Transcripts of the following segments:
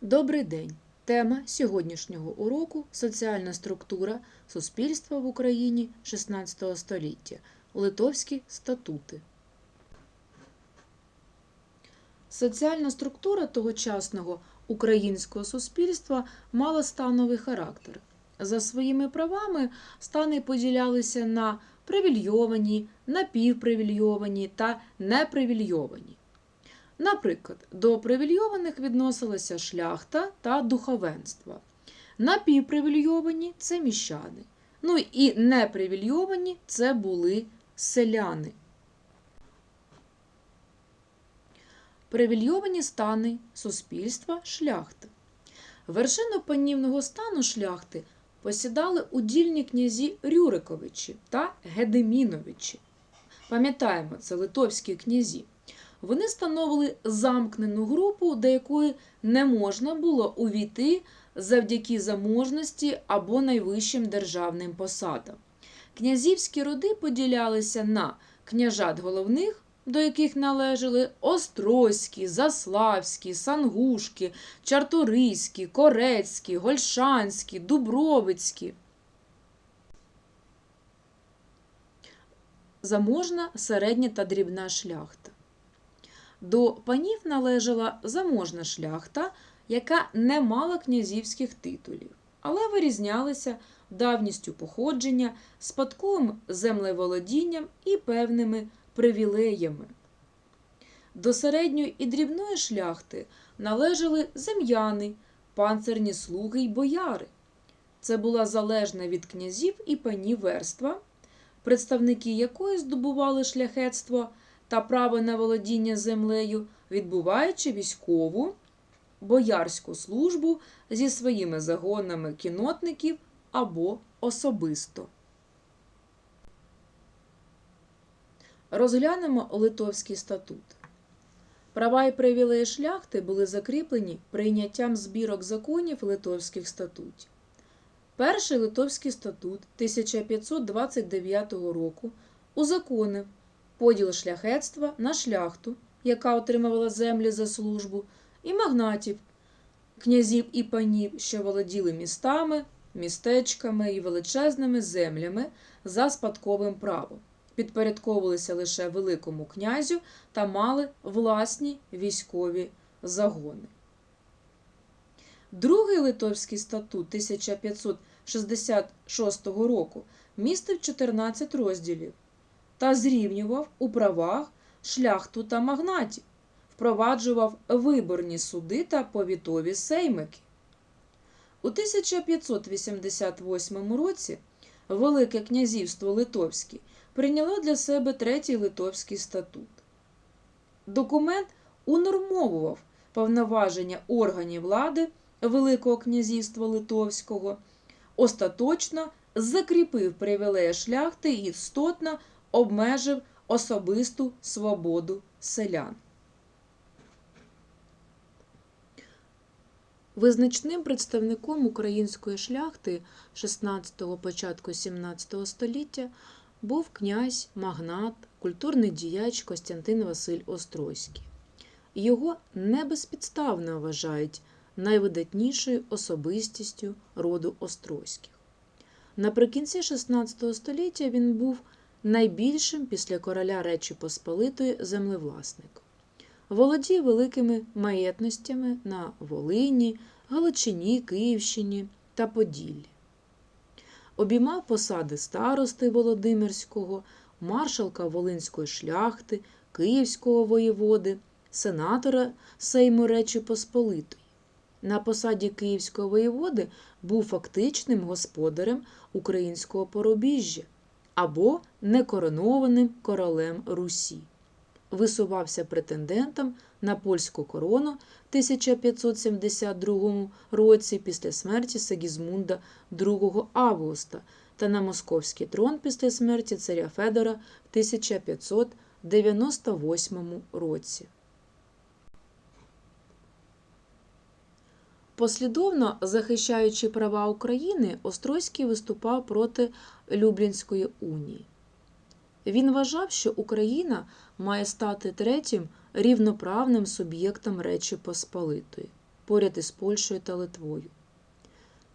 Добрий день! Тема сьогоднішнього уроку соціальна структура суспільства в Україні XVI століття. Литовські статути. Соціальна структура тогочасного українського суспільства мала становий характер. За своїми правами стани поділялися на привільйовані, напівпривільйовані та непривільйовані. Наприклад, до привільйованих відносилася шляхта та духовенство. Напівпривільйовані це міщани. Ну і непривільйовані це були селяни. Привільйовані стани суспільства шляхти. Вершину панівного стану шляхти посідали удільні князі Рюриковичі та Гедеміновичі. Пам'ятаємо, це литовські князі. Вони становили замкнену групу, до якої не можна було увійти завдяки заможності або найвищим державним посадам. Князівські роди поділялися на княжат головних, до яких належали Острозькі, Заславські, Сангушки, Чарторийські, Корецькі, Гольшанські, Дубровицькі. Заможна середня та дрібна шляхта. До панів належала заможна шляхта, яка не мала князівських титулів, але вирізнялася давністю походження, спадковим землеволодінням і певними привілеями. До середньої і дрібної шляхти належали зем'яни, панцирні слуги й бояри. Це була залежна від князів і панів верства, представники якої здобували шляхетство та право на володіння землею, відбуваючи військову боярську службу зі своїми загонами кінотників або особисто. Розглянемо Литовський статут. Права і привілеї шляхти були закріплені прийняттям збірок законів Литовських статутів. Перший Литовський статут 1529 року узаконив поділ шляхетства на шляхту, яка отримувала землі за службу, і магнатів, князів і панів, що володіли містами, містечками і величезними землями за спадковим правом, підпорядковувалися лише Великому князю та мали власні військові загони. Другий Литовський статут 1566 року містив 14 розділів та зрівнював у правах шляхту та магнатів, впроваджував виборні суди та повітові сеймики. У 1588 році Велике князівство Литовське прийняло для себе третій Литовський статут. Документ унормовував повноваження органів влади Великого князівства Литовського, остаточно закріпив привілеї шляхти і істотно обмежив особисту свободу селян. Визначним представником української шляхти 16-го початку 17 століття був князь, магнат, культурний діяч Костянтин Василь Острозький. Його небезпідставно вважають найвидатнішою особистістю роду Острозьких. Наприкінці 16 століття він був найбільшим після короля Речі Посполитої землевласником. Володів великими маєтностями на Волині, Галичині, Київщині та Поділлі. Обіймав посади старости Володимирського, маршалка Волинської шляхти, Київського воєводи, сенатора Сейму Речі Посполитої. На посаді Київського воєводи був фактичним господарем українського порубіжжя або некоронованим королем Русі. Висувався претендентом на польську корону в 1572 році після смерті Сегізмунда II Августа та на московський трон після смерті царя Федора в 1598 році. Послідовно захищаючи права України, Острозький виступав проти Люблінської унії. Він вважав, що Україна має стати третім рівноправним суб'єктом Речі Посполитої. поряд із Польщею та Литвою.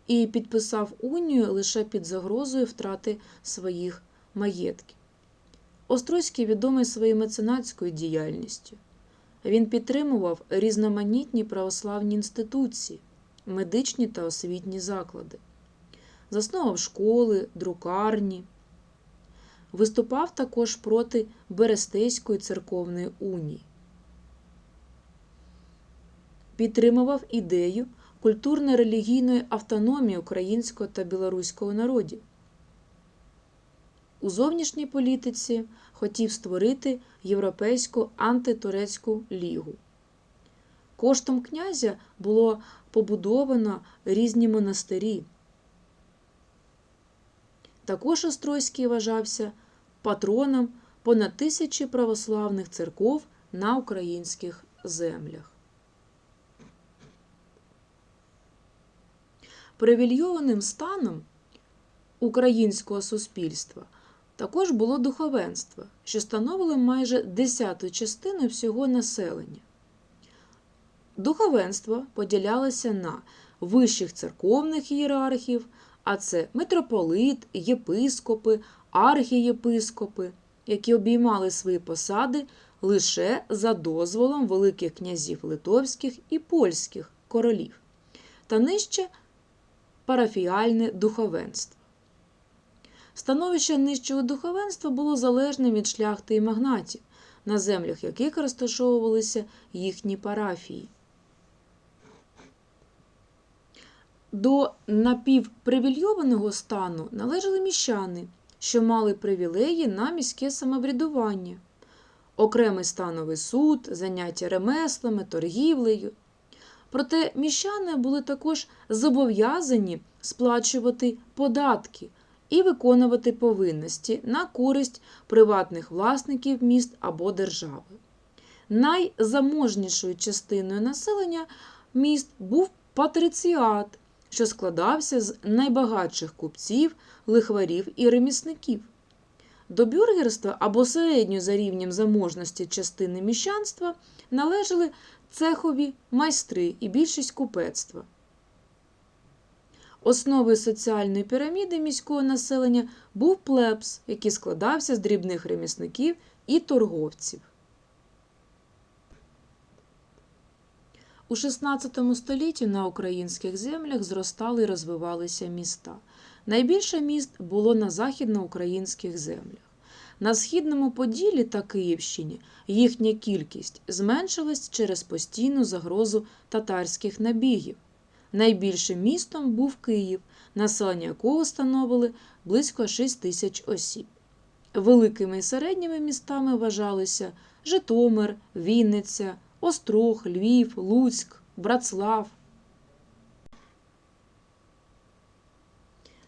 І підписав унію лише під загрозою втрати своїх маєтків. Острозький відомий своєю меценатською діяльністю. Він підтримував різноманітні православні інституції, медичні та освітні заклади, заснував школи, друкарні. Виступав також проти Берестейської церковної унії. Підтримував ідею культурно-релігійної автономії українського та білоруського народів. У зовнішній політиці хотів створити Європейську антитурецьку лігу. Коштом князя було побудовано різні монастирі. Також Острозький вважався патроном понад тисячі православних церков на українських землях. Привільйованим станом українського суспільства також було духовенство, що становило майже десяту частину всього населення. Духовенство поділялося на вищих церковних ієрархів, а це митрополит, єпископи, архієпископи, які обіймали свої посади лише за дозволом великих князів литовських і польських королів, та нижче парафіальне духовенство. Становище нижчого духовенства було залежним від шляхти і магнатів, на землях яких розташовувалися їхні парафії. До напівпривільйованого стану належали міщани, що мали привілеї на міське самоврядування, окремий становий суд, заняття ремеслами, торгівлею. Проте міщани були також зобов'язані сплачувати податки і виконувати повинності на користь приватних власників міст або держави. Найзаможнішою частиною населення міст був патриціат, що складався з найбагатших купців, лихварів і ремісників. До бюргерства або середньої за рівнем заможності частини міщанства належали цехові майстри і більшість купецтва. Основою соціальної піраміди міського населення був плебс, який складався з дрібних ремісників і торговців. У XVI столітті на українських землях зростали і розвивалися міста. Найбільше міст було на західноукраїнських землях. На східному Поділі та Київщині їхня кількість зменшилась через постійну загрозу татарських набігів. Найбільшим містом був Київ, населення якого становили близько 6 тисяч осіб. Великими і середніми містами вважалися Житомир, Вінниця, Острог, Львів, Луцьк, Братслав.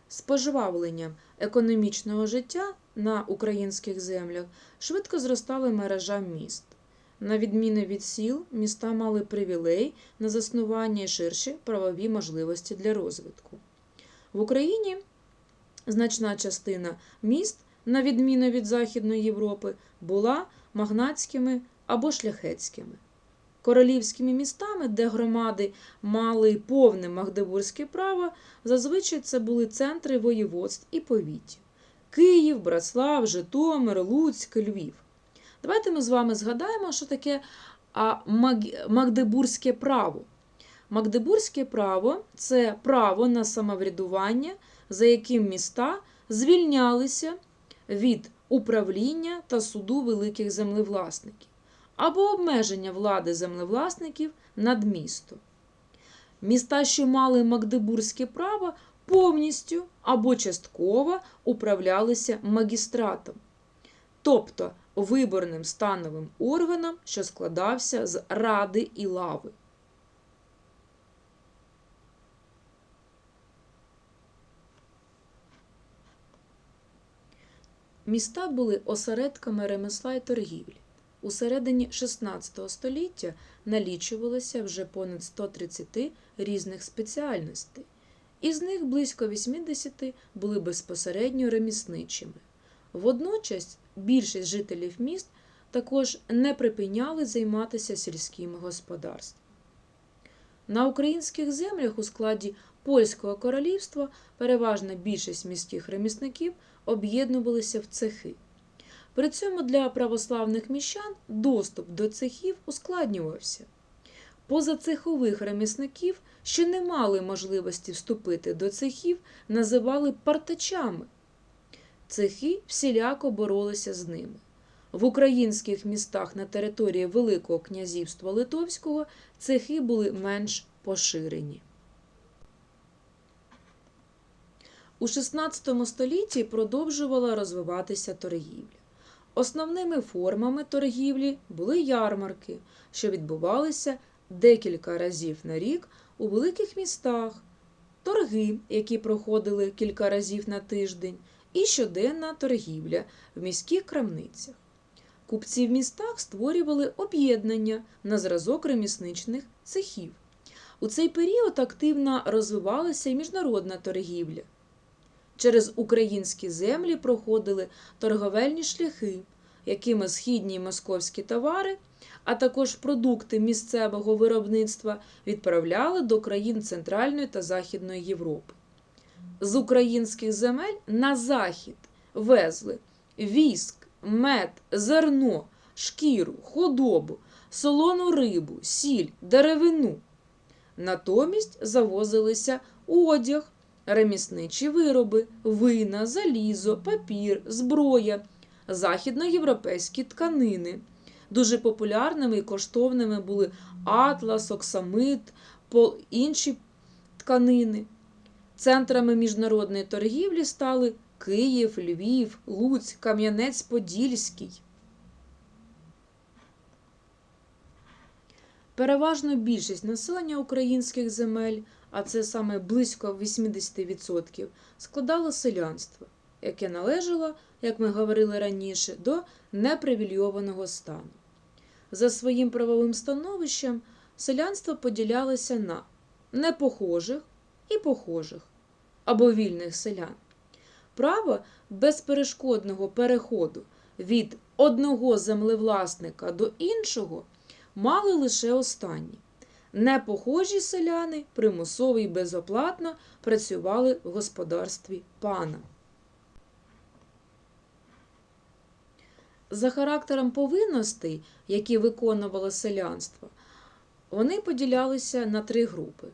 Спожвавленням економічного життя на українських землях швидко зростала мережа міст. На відміну від сіл, міста мали привілей на заснування і ширші правові можливості для розвитку. В Україні значна частина міст, на відміну від Західної Європи, була магнатськими або шляхетськими. Королівськими містами, де громади мали повне магдебурзьке право, зазвичай це були центри воєводств і повітів Київ, Братслав, Житомир, Луцьк, Львів. Давайте ми з вами згадаємо, що таке Магдебурзьке право. Магдебурзьке право це право на самоврядування, за яким міста звільнялися від управління та суду великих землевласників або обмеження влади землевласників над містом. Міста, що мали Магдебурзьке право, повністю або частково управлялися магістратом, тобто виборним становим органом, що складався з ради і лави. Міста були осередками ремесла й торгівлі. У середині XVI століття налічувалося вже понад 130 різних спеціальностей, із них близько 80 були безпосередньо ремісничими. Водночас більшість жителів міст також не припиняли займатися сільським господарством. На українських землях у складі Польського королівства переважна більшість міських ремісників об'єднувалися в цехи. При цьому для православних міщан доступ до цехів ускладнювався. Позацехових ремісників, що не мали можливості вступити до цехів, називали партачами. Цехи всіляко боролися з ними. В українських містах на території Великого князівства Литовського цехи були менш поширені. У XVI столітті продовжувала розвиватися торгівля. Основними формами торгівлі були ярмарки, що відбувалися декілька разів на рік у великих містах, торги, які проходили кілька разів на тиждень, і щоденна торгівля в міських крамницях. Купці в містах створювали об'єднання на зразок ремісничних цехів. У цей період активно розвивалася і міжнародна торгівля. Через українські землі проходили торговельні шляхи, якими східні московські товари, а також продукти місцевого виробництва відправляли до країн Центральної та Західної Європи. З українських земель на захід везли віск, мед, зерно, шкіру, худобу, солону рибу, сіль, деревину. Натомість завозилися одяг, ремісничі вироби, вина, залізо, папір, зброя, західноєвропейські тканини. Дуже популярними і коштовними були атлас, оксамит, інші тканини. Центрами міжнародної торгівлі стали Київ, Львів, Луцьк, Кам'янець-Подільський. Переважно більшість населення українських земель, а це саме близько 80%, складало селянство, яке належало, як ми говорили раніше, до непривільйованого стану. За своїм правовим становищем селянство поділялося на непохожих і похожих або вільних селян. Право безперешкодного переходу від одного землевласника до іншого мали лише останні. Непохожі селяни примусово і безоплатно працювали в господарстві пана. За характером повинностей, які виконувало селянство, вони поділялися на три групи.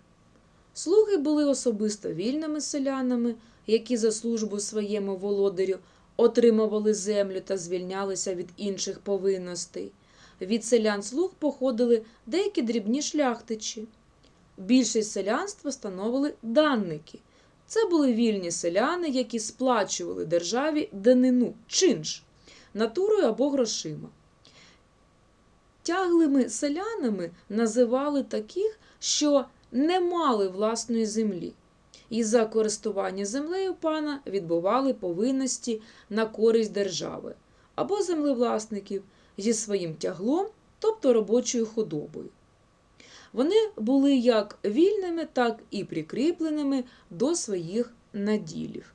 Слуги були особисто вільними селянами, які за службу своєму володарю отримували землю та звільнялися від інших повинностей. Від селян слуг походили деякі дрібні шляхтичі. Більшість селянства становили данники. Це були вільні селяни, які сплачували державі данину, чинш, натурою або грошима. Тяглими селянами називали таких, що не мали власної землі, і за користування землею пана відбували повинності на користь держави або землевласників зі своїм тяглом, тобто робочою худобою. Вони були як вільними, так і прикріпленими до своїх наділів.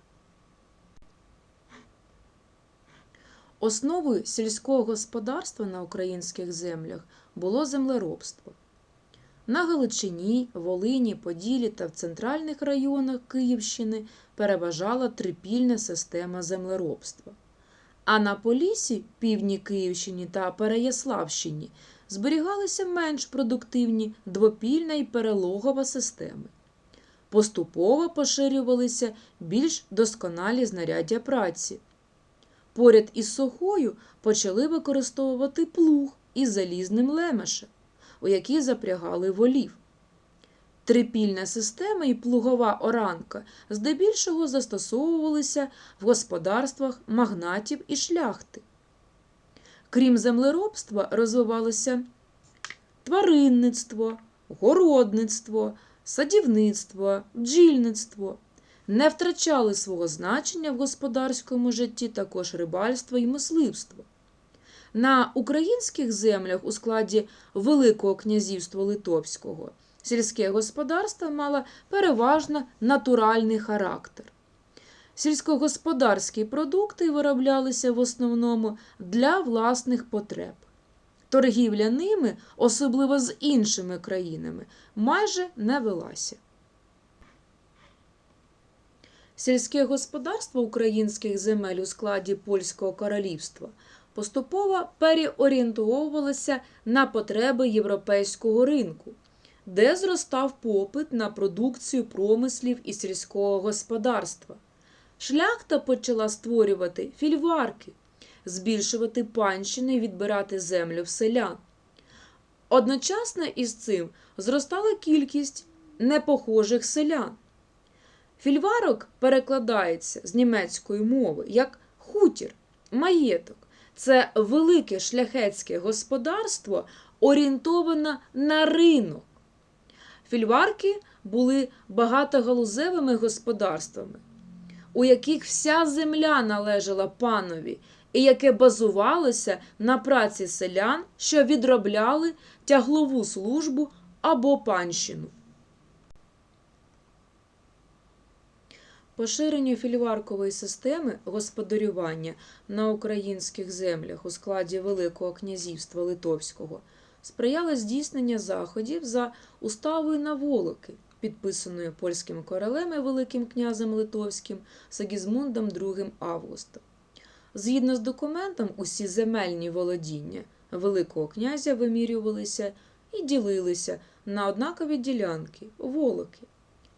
Основою сільського господарства на українських землях було землеробство. На Галичині, Волині, Поділі та в центральних районах Київщини переважала трипільна система землеробства. А на Полісі, півдні Київщині та Переяславщині зберігалися менш продуктивні двопільна і перелогова системи. Поступово поширювалися більш досконалі знаряддя праці. Поряд із сохою почали використовувати плуг із залізним лемешем, у який запрягали волів. Трипільна система і плугова оранка здебільшого застосовувалися в господарствах магнатів і шляхти. Крім землеробства, розвивалося тваринництво, городництво, садівництво, бджільництво. Не втрачали свого значення в господарському житті також рибальство і мисливство. На українських землях у складі Великого князівства Литовського сільське господарство мало переважно натуральний характер. Сільськогосподарські продукти вироблялися в основному для власних потреб. торгівля ними, особливо з іншими країнами, майже не велася. Сільське господарство українських земель у складі Польського королівства поступово переорієнтовувалося на потреби європейського ринку, де зростав попит на продукцію промислів і сільського господарства. Шляхта почала створювати фільварки, збільшувати панщини і відбирати землю в селян. Одночасно із цим зростала кількість непохожих селян. Фільварок перекладається з німецької мови як хутір, маєток. Це велике шляхетське господарство, орієнтоване на ринок. Фільварки були багатогалузевими господарствами, у яких вся земля належала панові, і яке базувалося на праці селян, що відробляли тяглову службу або панщину. Поширенню фільваркової системи господарювання на українських землях у складі Великого князівства Литовського сприяло здійснення заходів за уставою Наволоки, підписаною польським королем і Великим князем Литовським Сагізмундом II Августом. Згідно з документом, усі земельні володіння Великого князя вимірювалися і ділилися на однакові ділянки волоки.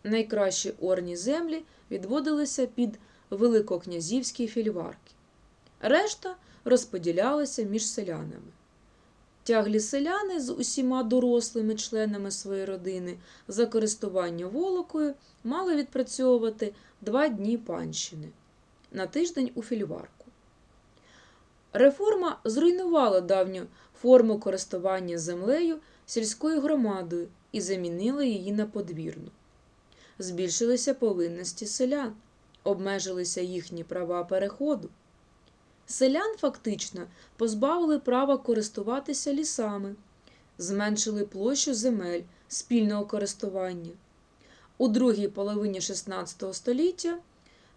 Найкращі орні землі відводилися під великокнязівські фільварки. Решта розподілялася між селянами. Тяглі селяни з усіма дорослими членами своєї родини за користування волокою мали відпрацьовувати два дні панщини на тиждень у фільварку. Реформа зруйнувала давню форму користування землею сільською громадою і замінила її на подвірну збільшилися повинності селян, обмежилися їхні права переходу. Селян фактично позбавили права користуватися лісами, зменшили площу земель спільного користування. У другій половині XVI століття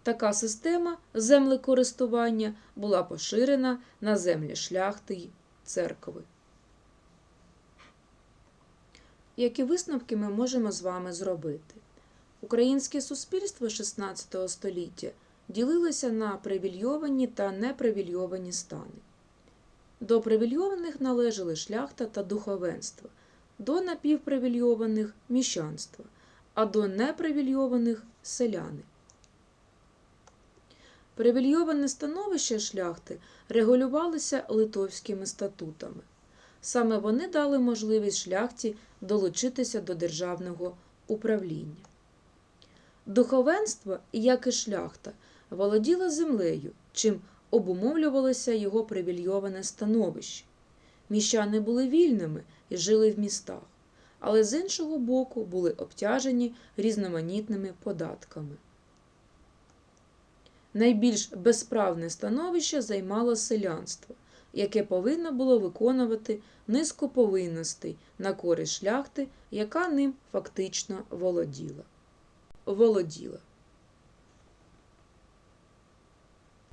така система землекористування була поширена на землі шляхти й церкви. Які висновки ми можемо з вами зробити? Українське суспільство XVI століття ділилося на привільйовані та непривільйовані стани. До привільйованих належали шляхта та духовенство, до напівпривільйованих міщанство, а до непривільйованих селяни. Привільйоване становище шляхти регулювалося литовськими статутами. Саме вони дали можливість шляхті долучитися до державного управління. Духовенство, як і шляхта, володіло землею, чим обумовлювалося його привільйоване становище. Міщани були вільними і жили в містах, але з іншого боку були обтяжені різноманітними податками. Найбільш безправне становище займало селянство, яке повинно було виконувати низку повинностей на користь шляхти, яка ним фактично володіла володіла.